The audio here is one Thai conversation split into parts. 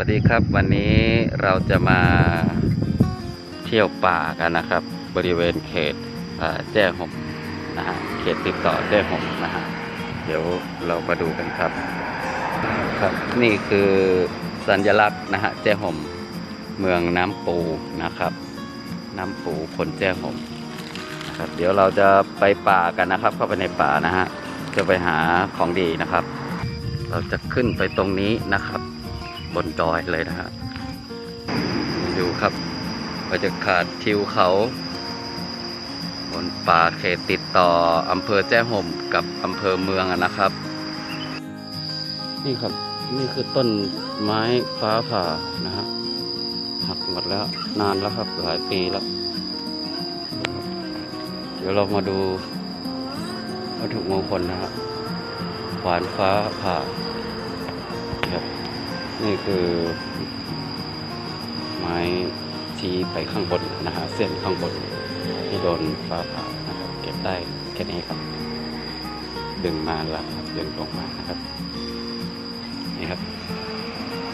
วัสดีครับวันนี้เราจะมาเที่ยวป่ากันนะครับ บริเวณเขตแจ้ห่มนะฮะเขตติดต่อแจ้ห่มนะฮะเดี๋ยวเรามาดูกันครับครับ นี่คือสัญลักษณ์นะฮะแจ้ห่มเมืองน้ำปูนะครับ น้ำปูคนแจ้ห่มนะครับเดี๋ยวเราจะไปป่ากันนะครับ เข้าไปในป่านะฮะจะไปหาของดีนะครับ เราจะขึ้นไปตรงนี้นะครับ นดอยเลยนะฮะดูครับเราจะขาดทิวเขา บนป่าเขตติดต่ออำเภอแจ้ห่มกับอำเภอเมืองนะครับ นี่ครับนี่คือต้นไม้ฟ้าผ่านะฮะหักหมดแล้วนานแล้วครับหลายปีแล้ว เดี๋ยวเรามาดูวัตถุมงคลนะฮะขวานฟ้าผ่าครับ นี่คือ ไม้ชี้ไปข้างบนนะฮะเส้นข้างบนที่โดนฟ้าผ่านะครับเก็บได้แค่นี้ครับ ดึงมาแล้วครับดึงลงมานะครับนี่ครับ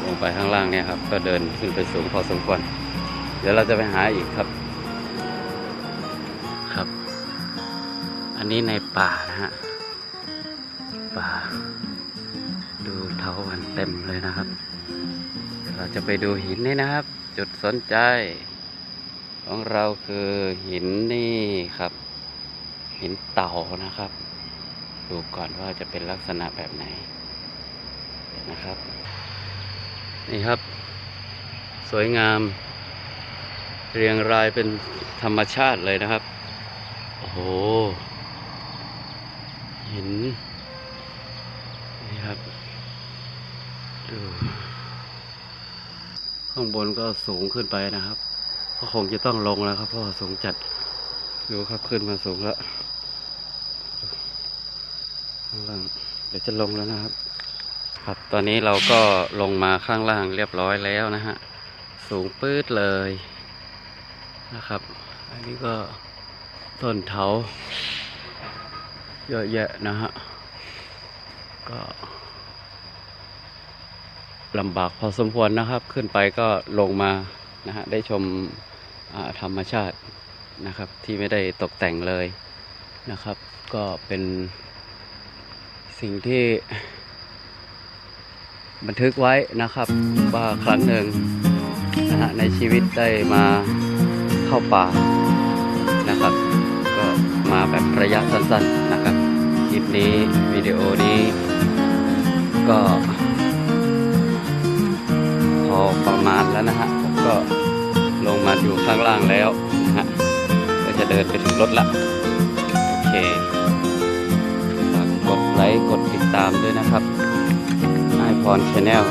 ลงไปข้างล่างเนี่ยครับ ก็เดินขึ้นไปสูงพอสมควรเดี๋ยวเราจะไปหาอีกครับ ครับ อันนี้ในป่านะฮะป่าดูเถาวันเต็มเลยนะครับ เราจะไปดูหินนี่นะครับ จุดสนใจ ของเราคือหินนี่ครับ หินเต่านะครับ ดูก่อนว่าจะเป็นลักษณะแบบไหนนะครับ นี่ครับ สวยงาม เรียงรายเป็นธรรมชาติเลยนะครับ โอ้โห หิน นี่ครับ ดู ข้างบนก็สูงขึ้นไปนะครับ ก็คงจะต้องลงแล้วครับเพราะสูงจัดดูครับขึ้นมาสูงแล้วข้างล่างเดี๋ยวจะลงแล้วนะครับ ครับตอนนี้เราก็ลงมาข้างล่างเรียบร้อยแล้วนะฮะสูงปื๊ดเลยนะครับ อันนี้ก็ต้นเถาเยอะแยะนะฮะก็ ลำบากพอสมควรนะครับ ขึ้นไปก็ลงมานะฮะได้ชมธรรมชาตินะครับ ที่ไม่ได้ตกแต่งเลยนะครับ ก็เป็นสิ่งที่บันทึกไว้นะครับว่าครั้งหนึ่งนะฮะในชีวิตได้มาเข้าป่านะครับ ก็มาแบบระยะสั้นๆนะครับ คลิปนี้วิดีโอนี้ก็ มาณแล้วนะฮะผมก็ลงมาอยู่ข้างล่างแล้วนะฮะก็จะเดินไปถึงรถละโอเคฝากกดไลค์กดติดตามด้วยนะครับนายพรชาแนล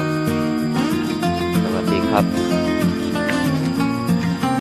สวัสดีครับ